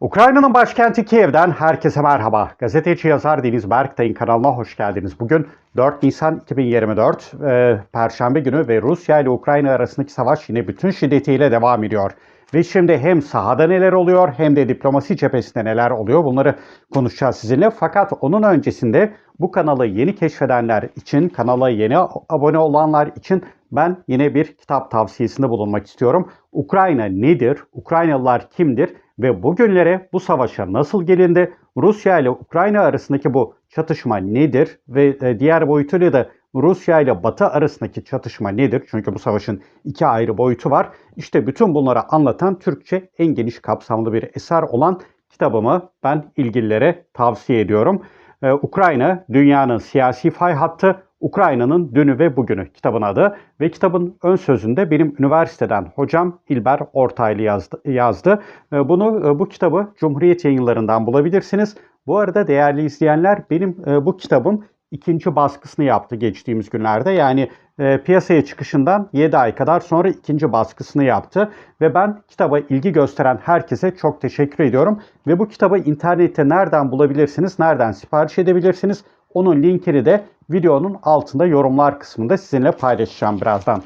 Ukrayna'nın başkenti Kiev'den herkese merhaba. Gazeteci yazar Deniz Berktay'ın kanalına hoş geldiniz. Bugün 4 Nisan 2024 e, Perşembe günü ve Rusya ile Ukrayna arasındaki savaş yine bütün şiddetiyle devam ediyor. Ve şimdi hem sahada neler oluyor hem de diplomasi cephesinde neler oluyor bunları konuşacağız sizinle. Fakat onun öncesinde bu kanalı yeni keşfedenler için, kanala yeni abone olanlar için ben yine bir kitap tavsiyesinde bulunmak istiyorum. Ukrayna nedir? Ukraynalılar kimdir? Ve bugünlere bu savaşa nasıl gelindi? Rusya ile Ukrayna arasındaki bu çatışma nedir? Ve e, diğer boyutuyla da Rusya ile Batı arasındaki çatışma nedir? Çünkü bu savaşın iki ayrı boyutu var. İşte bütün bunları anlatan Türkçe en geniş kapsamlı bir eser olan kitabımı ben ilgililere tavsiye ediyorum. Ee, Ukrayna dünyanın siyasi fay hattı, Ukrayna'nın dünü ve bugünü kitabın adı ve kitabın ön sözünde benim üniversiteden hocam İlber Ortaylı yazdı. yazdı. Ee, Bunu e, bu kitabı Cumhuriyet Yayınları'ndan bulabilirsiniz. Bu arada değerli izleyenler benim e, bu kitabım ikinci baskısını yaptı geçtiğimiz günlerde. Yani e, piyasaya çıkışından 7 ay kadar sonra ikinci baskısını yaptı. Ve ben kitaba ilgi gösteren herkese çok teşekkür ediyorum. Ve bu kitabı internette nereden bulabilirsiniz, nereden sipariş edebilirsiniz? Onun linkini de videonun altında yorumlar kısmında sizinle paylaşacağım birazdan.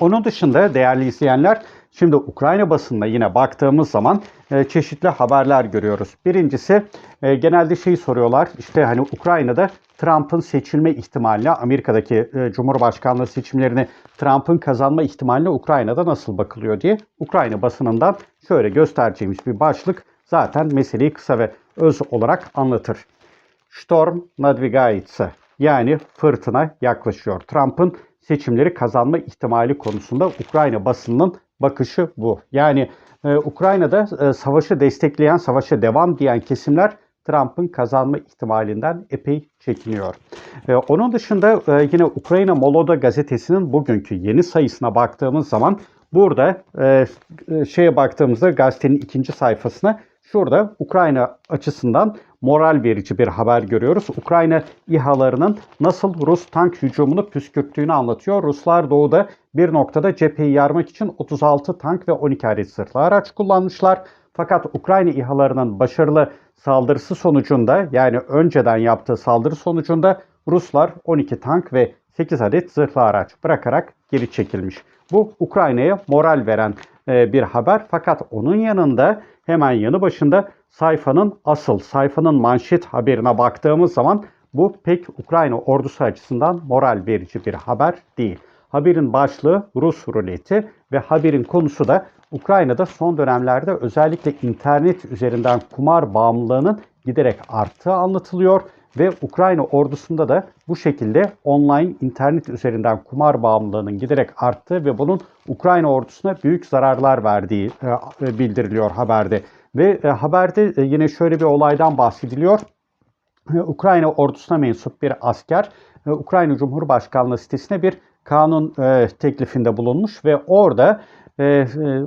Onun dışında değerli izleyenler şimdi Ukrayna basınına yine baktığımız zaman e, çeşitli haberler görüyoruz. Birincisi e, genelde şeyi soruyorlar işte hani Ukrayna'da Trump'ın seçilme ihtimaline Amerika'daki e, Cumhurbaşkanlığı seçimlerini Trump'ın kazanma ihtimaline Ukrayna'da nasıl bakılıyor diye Ukrayna basınından şöyle göstereceğimiz bir başlık zaten meseleyi kısa ve öz olarak anlatır. Storm nadvigaitse yani fırtına yaklaşıyor. Trump'ın seçimleri kazanma ihtimali konusunda Ukrayna basınının bakışı bu. Yani e, Ukrayna'da e, savaşı destekleyen, savaşa devam diyen kesimler Trump'ın kazanma ihtimalinden epey çekiniyor. E, onun dışında e, yine Ukrayna Moloda gazetesinin bugünkü yeni sayısına baktığımız zaman burada e, e, şeye baktığımızda gazetenin ikinci sayfasına şurada Ukrayna açısından moral verici bir haber görüyoruz. Ukrayna İHA'larının nasıl Rus tank hücumunu püskürttüğünü anlatıyor. Ruslar doğuda bir noktada cepheyi yarmak için 36 tank ve 12 adet zırhlı araç kullanmışlar. Fakat Ukrayna İHA'larının başarılı saldırısı sonucunda yani önceden yaptığı saldırı sonucunda Ruslar 12 tank ve 8 adet zırhlı araç bırakarak geri çekilmiş. Bu Ukrayna'ya moral veren e, bir haber. Fakat onun yanında hemen yanı başında sayfanın asıl, sayfanın manşet haberine baktığımız zaman bu pek Ukrayna ordusu açısından moral verici bir haber değil. Haberin başlığı Rus ruleti ve haberin konusu da Ukrayna'da son dönemlerde özellikle internet üzerinden kumar bağımlılığının giderek arttığı anlatılıyor ve Ukrayna ordusunda da bu şekilde online internet üzerinden kumar bağımlılığının giderek arttığı ve bunun Ukrayna ordusuna büyük zararlar verdiği e, bildiriliyor haberde. Ve e, haberde e, yine şöyle bir olaydan bahsediliyor. Ukrayna ordusuna mensup bir asker Ukrayna Cumhurbaşkanlığı sitesine bir kanun teklifinde bulunmuş ve orada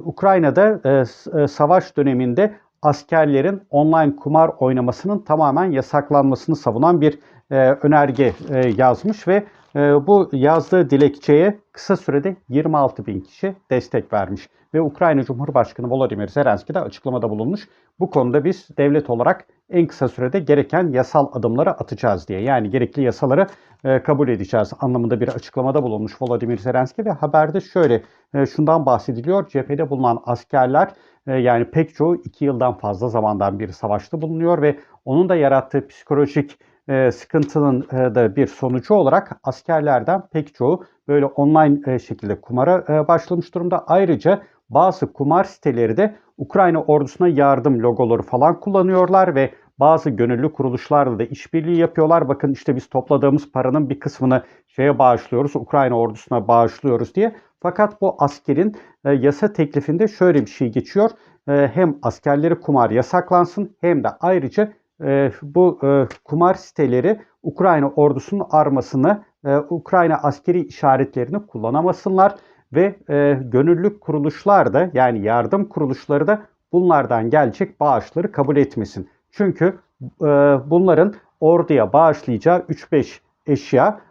Ukrayna'da savaş döneminde askerlerin online kumar oynamasının tamamen yasaklanmasını savunan bir önerge yazmış ve bu yazdığı dilekçeye kısa sürede 26 bin kişi destek vermiş. Ve Ukrayna Cumhurbaşkanı Volodymyr Zelenski de açıklamada bulunmuş. Bu konuda biz devlet olarak en kısa sürede gereken yasal adımları atacağız diye. Yani gerekli yasaları e, kabul edeceğiz anlamında bir açıklamada bulunmuş Volodymyr Zelenski ve haberde şöyle e, şundan bahsediliyor. Cephede bulunan askerler e, yani pek çoğu 2 yıldan fazla zamandan bir savaşta bulunuyor ve onun da yarattığı psikolojik e, sıkıntının e, da bir sonucu olarak askerlerden pek çoğu böyle online e, şekilde kumara e, başlamış durumda. Ayrıca bazı kumar siteleri de Ukrayna ordusuna yardım logoları falan kullanıyorlar ve bazı gönüllü kuruluşlarla da işbirliği yapıyorlar. Bakın işte biz topladığımız paranın bir kısmını şeye bağışlıyoruz, Ukrayna ordusuna bağışlıyoruz diye. Fakat bu askerin e, yasa teklifinde şöyle bir şey geçiyor. E, hem askerleri kumar yasaklansın hem de ayrıca e, bu e, kumar siteleri Ukrayna ordusunun armasını, e, Ukrayna askeri işaretlerini kullanamasınlar ve e, gönüllü kuruluşlar da yani yardım kuruluşları da bunlardan gelecek bağışları kabul etmesin. Çünkü e, bunların orduya bağışlayacağı 3-5 eşya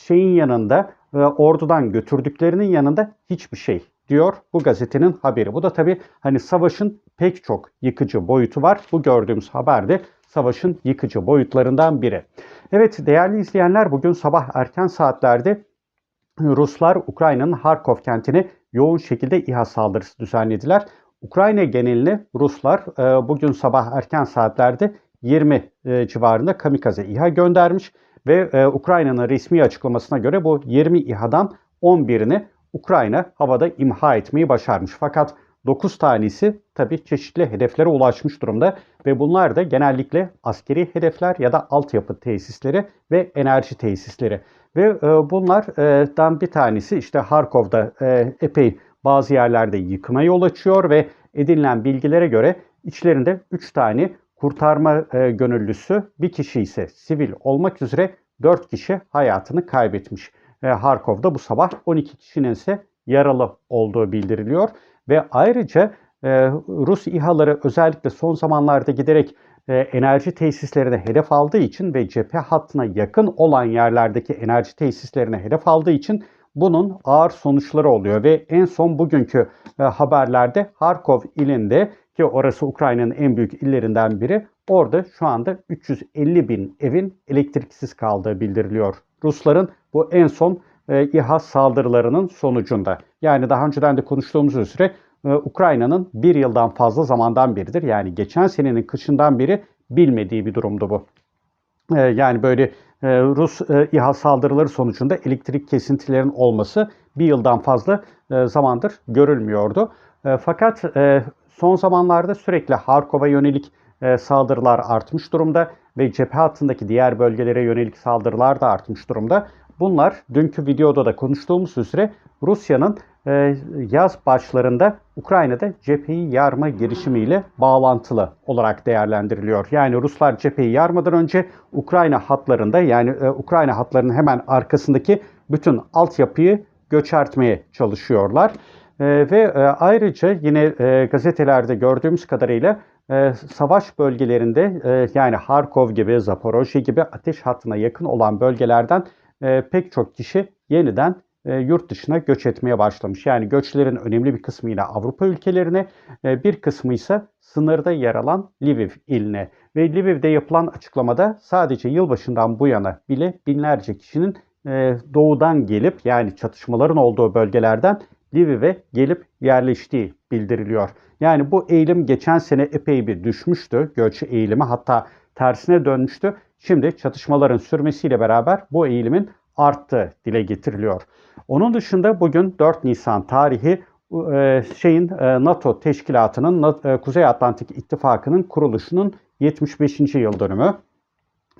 şeyin yanında ordudan götürdüklerinin yanında hiçbir şey diyor bu gazetenin haberi. Bu da tabii hani savaşın pek çok yıkıcı boyutu var. Bu gördüğümüz haber de savaşın yıkıcı boyutlarından biri. Evet değerli izleyenler bugün sabah erken saatlerde Ruslar Ukrayna'nın Harkov kentine yoğun şekilde İHA saldırısı düzenlediler. Ukrayna geneline Ruslar e, bugün sabah erken saatlerde 20 e, civarında kamikaze İHA göndermiş ve e, Ukrayna'nın resmi açıklamasına göre bu 20 İHA'dan 11'ini Ukrayna havada imha etmeyi başarmış. Fakat 9 tanesi tabii çeşitli hedeflere ulaşmış durumda ve bunlar da genellikle askeri hedefler ya da altyapı tesisleri ve enerji tesisleri. Ve e, bunlardan bir tanesi işte Harkov'da e, epey bazı yerlerde yıkıma yol açıyor ve edinilen bilgilere göre içlerinde 3 tane kurtarma e, gönüllüsü, bir kişi ise sivil olmak üzere 4 kişi hayatını kaybetmiş. Harkov'da bu sabah 12 kişinin ise yaralı olduğu bildiriliyor. Ve ayrıca Rus İHA'ları özellikle son zamanlarda giderek enerji tesislerine hedef aldığı için ve cephe hattına yakın olan yerlerdeki enerji tesislerine hedef aldığı için bunun ağır sonuçları oluyor ve en son bugünkü haberlerde Harkov ilinde ki orası Ukrayna'nın en büyük illerinden biri orada şu anda 350 bin evin elektriksiz kaldığı bildiriliyor. Rusların bu en son e, İHA saldırılarının sonucunda. Yani daha önceden de konuştuğumuz üzere e, Ukrayna'nın bir yıldan fazla zamandan beridir yani geçen senenin kışından beri bilmediği bir durumdu bu. E, yani böyle e, Rus e, İHA saldırıları sonucunda elektrik kesintilerinin olması bir yıldan fazla e, zamandır görülmüyordu. E, fakat e, son zamanlarda sürekli Harkov'a yönelik saldırılar artmış durumda ve cephe hattındaki diğer bölgelere yönelik saldırılar da artmış durumda. Bunlar dünkü videoda da konuştuğumuz üzere Rusya'nın e, yaz başlarında Ukrayna'da cepheyi yarma girişimiyle bağlantılı olarak değerlendiriliyor. Yani Ruslar cepheyi yarmadan önce Ukrayna hatlarında yani e, Ukrayna hatlarının hemen arkasındaki bütün altyapıyı göçertmeye çalışıyorlar. E, ve ayrıca yine gazetelerde gördüğümüz kadarıyla savaş bölgelerinde yani Harkov gibi, Zaporojye gibi ateş hattına yakın olan bölgelerden pek çok kişi yeniden e, yurt dışına göç etmeye başlamış. Yani göçlerin önemli bir kısmı yine Avrupa ülkelerine, e, bir kısmı ise sınırda yer alan Lviv iline. Ve Lviv'de yapılan açıklamada sadece yılbaşından bu yana bile binlerce kişinin e, doğudan gelip yani çatışmaların olduğu bölgelerden Lviv'e gelip yerleştiği bildiriliyor. Yani bu eğilim geçen sene epey bir düşmüştü. Göç eğilimi hatta tersine dönmüştü. Şimdi çatışmaların sürmesiyle beraber bu eğilimin arttığı dile getiriliyor. Onun dışında bugün 4 Nisan tarihi e, şeyin e, NATO teşkilatının e, Kuzey Atlantik İttifakı'nın kuruluşunun 75. yıl dönümü.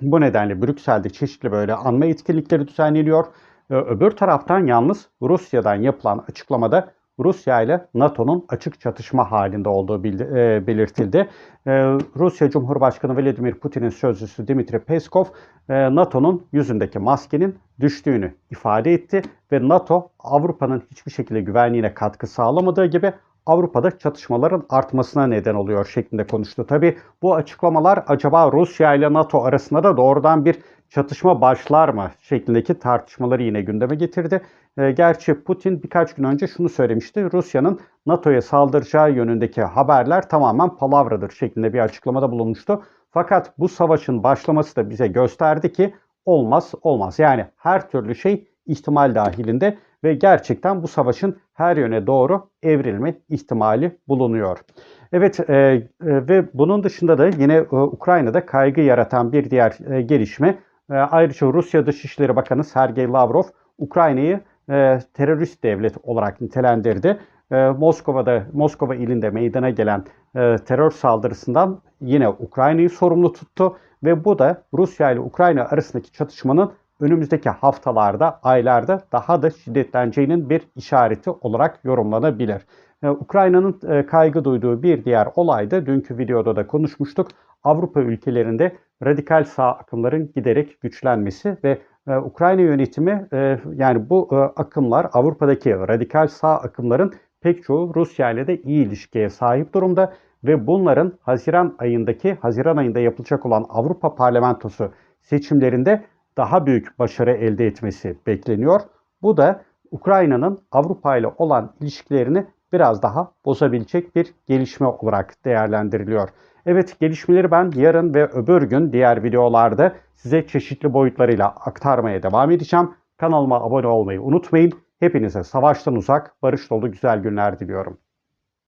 Bu nedenle Brüksel'de çeşitli böyle anma etkinlikleri düzenleniyor. Öbür taraftan yalnız Rusya'dan yapılan açıklamada Rusya ile NATO'nun açık çatışma halinde olduğu e, belirtildi. E, Rusya Cumhurbaşkanı Vladimir Putin'in sözcüsü Dmitri Peskov e, NATO'nun yüzündeki maskenin düştüğünü ifade etti ve NATO Avrupa'nın hiçbir şekilde güvenliğine katkı sağlamadığı gibi Avrupa'da çatışmaların artmasına neden oluyor şeklinde konuştu. Tabi bu açıklamalar acaba Rusya ile NATO arasında da doğrudan bir çatışma başlar mı şeklindeki tartışmaları yine gündeme getirdi. E, gerçi Putin birkaç gün önce şunu söylemişti. Rusya'nın NATO'ya saldıracağı yönündeki haberler tamamen palavradır şeklinde bir açıklamada bulunmuştu. Fakat bu savaşın başlaması da bize gösterdi ki olmaz olmaz. Yani her türlü şey ihtimal dahilinde ve gerçekten bu savaşın her yöne doğru evrilme ihtimali bulunuyor. Evet e, e, ve bunun dışında da yine e, Ukrayna'da kaygı yaratan bir diğer e, gelişme e, ayrıca Rusya Dışişleri Bakanı Sergey Lavrov Ukrayna'yı e, terörist devlet olarak nitelendirdi. E, Moskova'da Moskova ilinde meydana gelen e, terör saldırısından yine Ukrayna'yı sorumlu tuttu ve bu da Rusya ile Ukrayna arasındaki çatışmanın önümüzdeki haftalarda, aylarda daha da şiddetleneceğinin bir işareti olarak yorumlanabilir. Ee, Ukrayna'nın e, kaygı duyduğu bir diğer olay da dünkü videoda da konuşmuştuk. Avrupa ülkelerinde radikal sağ akımların giderek güçlenmesi ve e, Ukrayna yönetimi e, yani bu akımlar Avrupa'daki radikal sağ akımların pek çoğu Rusya ile de iyi ilişkiye sahip durumda ve bunların Haziran ayındaki Haziran ayında yapılacak olan Avrupa Parlamentosu seçimlerinde daha büyük başarı elde etmesi bekleniyor. Bu da Ukrayna'nın Avrupa ile olan ilişkilerini biraz daha bozabilecek bir gelişme olarak değerlendiriliyor. Evet gelişmeleri ben yarın ve öbür gün diğer videolarda size çeşitli boyutlarıyla aktarmaya devam edeceğim. Kanalıma abone olmayı unutmayın. Hepinize savaştan uzak, barış dolu güzel günler diliyorum.